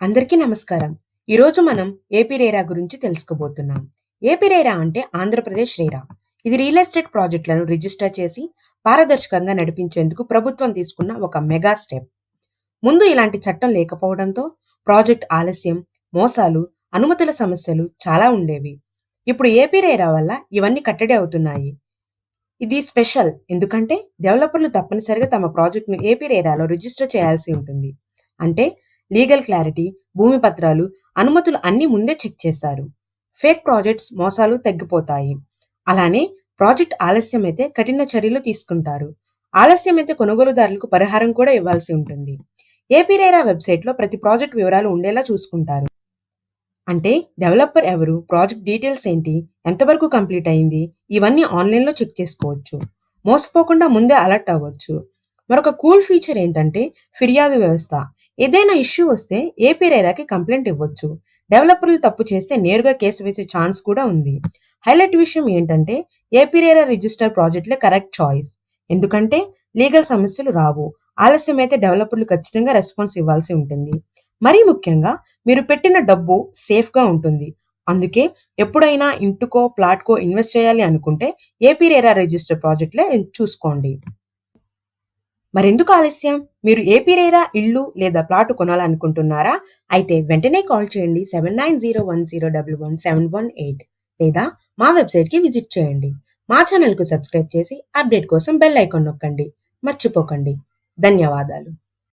అందరికీ నమస్కారం. ఈరోజు మనం ఏపీ రేరా గురించి తెలుసుకోబోతున్నాం. ఏపీ రేరా అంటే ఆంధ్రప్రదేశ్ రేరా. ఇది రియల్ ఎస్టేట్ ప్రాజెక్టులను రిజిస్టర్ చేసి పారదర్శకంగా నడిపించేందుకు ప్రభుత్వం తీసుకున్న ఒక మెగా స్టెప్. ముందు ఇలాంటి చట్టం లేకపోవడంతో ప్రాజెక్ట్ ఆలస్యం మోసాలు అనుమతుల సమస్యలు చాలా ఉండేవి. ఇప్పుడు ఏపీ రేరా వల్ల ఇవన్నీ కట్టడి అవుతున్నాయి. ఇది స్పెషల్ ఎందుకంటే డెవలపర్లు తప్పనిసరిగా తమ ప్రాజెక్టును ఏపీ రేరాలో రిజిస్టర్ చేయాల్సి ఉంటుంది. అంటే లీగల్ క్లారిటీ భూమి పత్రాలు అనుమతులు అన్నీ ముందే చెక్ చేస్తారు ఫేక్ ప్రాజెక్ట్స్ మోసాలు తగ్గిపోతాయి. అలానే ప్రాజెక్ట్ ఆలస్యమైతే కఠిన చర్యలు తీసుకుంటారు. ఆలస్యమైతే కొనుగోలుదారులకు పరిహారం కూడా ఇవ్వాల్సి ఉంటుంది. ఏపీ రేరా వెబ్సైట్లో ప్రతి ప్రాజెక్ట్ వివరాలు ఉండేలా చూసుకుంటారు. అంటే డెవలపర్ ఎవరు ప్రాజెక్ట్ డీటెయిల్స్ ఏంటి ఎంతవరకు కంప్లీట్ అయింది ఇవన్నీ ఆన్లైన్లో చెక్ చేసుకోవచ్చు. మోసపోకుండా ముందే అలర్ట్ అవ్వచ్చు. మరొక కూల్ ఫీచర్ ఏంటంటే ఫిర్యాదు వ్యవస్థ. ఏదైనా ఇష్యూ వస్తే ఏపీ రేరాకి కంప్లైంట్ ఇవ్వచ్చు. డెవలపర్లు తప్పు చేస్తే నేరుగా కేసు వేసే ఛాన్స్ కూడా ఉంది. హైలైట్ విషయం ఏంటంటే ఏపీ రేరా రిజిస్టర్ ప్రాజెక్టులే కరెక్ట్ చాయిస్. ఎందుకంటే లీగల్ సమస్యలు రావు. ఆలస్యమైతే డెవలపర్లు ఖచ్చితంగా రెస్పాన్స్ ఇవ్వాల్సి ఉంటుంది. మరీ ముఖ్యంగా మీరు పెట్టిన డబ్బు సేఫ్గా ఉంటుంది. అందుకే ఎప్పుడైనా ఇంటికో ప్లాట్కో ఇన్వెస్ట్ చేయాలి అనుకుంటే ఏపీ రేరా రిజిస్టర్ ప్రాజెక్టులే చూసుకోండి. మరెందుకు ఆలస్యం? మీరు ఏపీరేరా ఇల్లు లేదా ప్లాటు కొనాలనుకుంటున్నారా? అయితే వెంటనే కాల్ చేయండి seven nine zero one zero double one seven one eight లేదా మా వెబ్సైట్కి విజిట్ చేయండి. మా ఛానల్కు సబ్స్క్రైబ్ చేసి అప్డేట్ కోసం బెల్ ఐకాన్ నొక్కండి. మర్చిపోకండి. ధన్యవాదాలు.